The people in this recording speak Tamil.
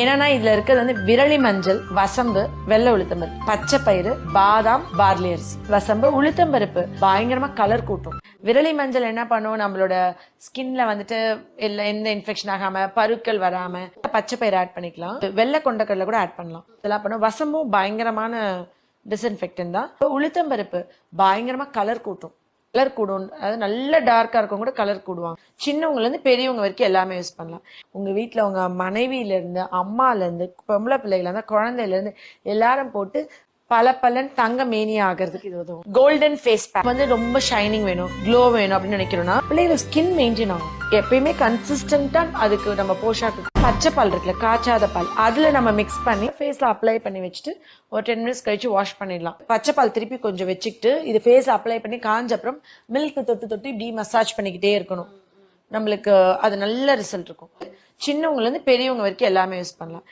என்னன்னா இதுல இருக்கிறது வந்து விரலி மஞ்சள் வசம்பு வெள்ளை உளுத்தம்பருப்பு பச்சை பயிறு பாதாம் பார்லி அரிசி. வசம்பு உளுத்தம்பருப்பு பயங்கரமா கலர் கூட்டும். விரலி மஞ்சள் என்ன பண்ணும்? நம்மளோட ஸ்கின்ல வந்துட்டு இல்லை எந்த இன்ஃபெக்ஷன் ஆகாம பருக்கள் வராம பச்சை பயிறு ஆட் பண்ணிக்கலாம். வெள்ளை கொண்டக்கடலை கூட ஆட் பண்ணலாம். இதெல்லாம் பண்ணும். வசம்பும் பயங்கரமான டிஸ்இன்ஃபெக்டன் தான். உளுத்தம்பருப்பு பயங்கரமா கலர் கூட்டும். கலர் கூடும். அதாவது நல்ல டார்க்கா இருக்கவங்க கூட கலர் கூடுவாங்க. சின்னவங்கலேருந்து பெரியவங்க வரைக்கும் எல்லாமே யூஸ் பண்ணலாம். உங்க வீட்ல உங்கள் மனைவியில இருந்து அம்மால இருந்து பொம்பளை பிள்ளைகள இருந்து குழந்தையில இருந்து எல்லாரும் போட்டு பல பலன் தங்க மேனி ஆகிறதுக்கு இது உதவும். கோல்டன் ஃபேஸ் பேக் வந்து ரொம்ப ஷைனிங் வேணும் க்ளோ வேணும் அப்படின்னு நினைக்கிறோம்னா பிள்ளைகளுக்கு ஸ்கின் மெயின்டைன் ஆகும். எப்பயுமே கன்சிஸ்டன்டா அதுக்கு நம்ம போஷாக்கு பச்சை பால் இருக்குல்ல காய்ச்சாத பால். அதுல நம்ம மிக்ஸ் பண்ணி ஃபேஸ்ல அப்ளை பண்ணி வச்சுட்டு ஒரு டென் மினிட்ஸ் கழிச்சு வாஷ் பண்ணிடலாம். பச்சை பால் திருப்பி கொஞ்சம் வச்சுக்கிட்டு இது ஃபேஸ் அப்ளை பண்ணி காஞ்ச அப்புறம் மில்க் தொட்டு தொட்டு இப்படி மசாஜ் பண்ணிக்கிட்டே இருக்கணும். நம்மளுக்கு அது நல்ல ரிசல்ட் இருக்கும். சின்னவங்கலேருந்து பெரியவங்க வரைக்கும் எல்லாமே யூஸ் பண்ணலாம்.